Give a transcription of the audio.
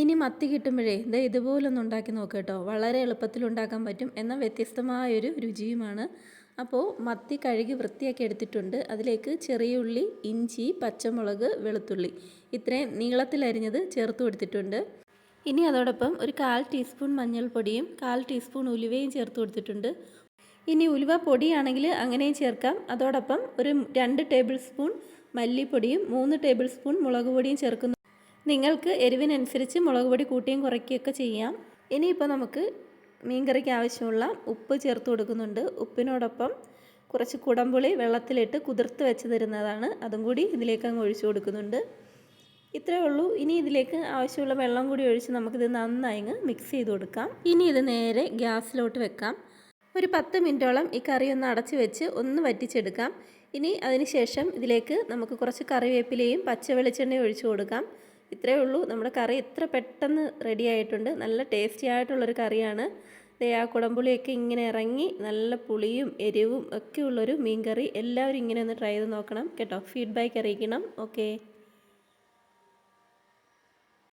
ഇനി മത്തി കിട്ടുമ്പോഴേ ഇത് ഇതുപോലൊന്ന് ഉണ്ടാക്കി നോക്കുക കേട്ടോ. വളരെ എളുപ്പത്തിൽ ഉണ്ടാക്കാൻ പറ്റും എന്ന വ്യത്യസ്തമായൊരു രുചിയുമാണ്. അപ്പോൾ മത്തി കഴുകി വൃത്തിയാക്കി എടുത്തിട്ടുണ്ട്. അതിലേക്ക് ചെറിയ ഉള്ളി ഇഞ്ചി പച്ചമുളക് വെളുത്തുള്ളി ഇത്രയും നീളത്തിലരിഞ്ഞത് ചേർത്ത് കൊടുത്തിട്ടുണ്ട്. ഇനി അതോടൊപ്പം ഒരു കാൽ ടീസ്പൂൺ മഞ്ഞൾപ്പൊടിയും കാൽ ടീസ്പൂൺ ഉലുവയും ചേർത്ത് കൊടുത്തിട്ടുണ്ട്. ഇനി ഉലുവ പൊടിയാണെങ്കിൽ അങ്ങനെയും ചേർക്കാം. അതോടൊപ്പം ഒരു രണ്ട് ടേബിൾ സ്പൂൺ മല്ലിപ്പൊടിയും മൂന്ന് ടേബിൾ സ്പൂൺ മുളക് പൊടിയും ചേർക്കുന്നു. നിങ്ങൾക്ക് എരിവിനനുസരിച്ച് മുളക് പൊടി കൂട്ടിയും കുറയ്ക്കുകയൊക്കെ ചെയ്യാം. ഇനിയിപ്പോൾ നമുക്ക് മീൻകറിക്ക് ആവശ്യമുള്ള ഉപ്പ് ചേർത്ത് കൊടുക്കുന്നുണ്ട്. ഉപ്പിനോടൊപ്പം കുറച്ച് കുടംപുളി വെള്ളത്തിലിട്ട് കുതിർത്ത് വെച്ച് തരുന്നതാണ്. അതും കൂടി ഇതിലേക്ക് അങ്ങ് ഒഴിച്ചു കൊടുക്കുന്നുണ്ട്. ഇത്രയേ ഉള്ളൂ. ഇനി ഇതിലേക്ക് ആവശ്യമുള്ള വെള്ളം കൂടി ഒഴിച്ച് നമുക്കിത് നന്നായി മിക്സ് ചെയ്ത് കൊടുക്കാം. ഇനി ഇത് നേരെ ഗ്യാസിലോട്ട് വെക്കാം. ഒരു പത്ത് മിനിറ്റോളം ഈ കറി ഒന്ന് അടച്ച് വെച്ച് ഒന്ന് വറ്റിച്ചെടുക്കാം. ഇനി അതിന് ശേഷം ഇതിലേക്ക് നമുക്ക് കുറച്ച് കറിവേപ്പിലയും പച്ച വെളിച്ചെണ്ണയും ഒഴിച്ചു കൊടുക്കാം. ഇത്രയേ ഉള്ളൂ. നമ്മുടെ കറി ഇത്ര പെട്ടെന്ന് റെഡി ആയിട്ടുണ്ട്. നല്ല ടേസ്റ്റി ആയിട്ടുള്ളൊരു കറിയാണ്. ദേ ആ കുടംപുളിയൊക്കെ ഇങ്ങനെ ഇറങ്ങി നല്ല പുളിയും എരിവും ഒക്കെ ഉള്ളൊരു മീൻ കറി എല്ലാവരും ഇങ്ങനെ ഒന്ന് ട്രൈ ചെയ്ത് നോക്കണം. കേട്ടോ. ഫീഡ്ബാക്ക് അറിയിക്കണം. ഓക്കേ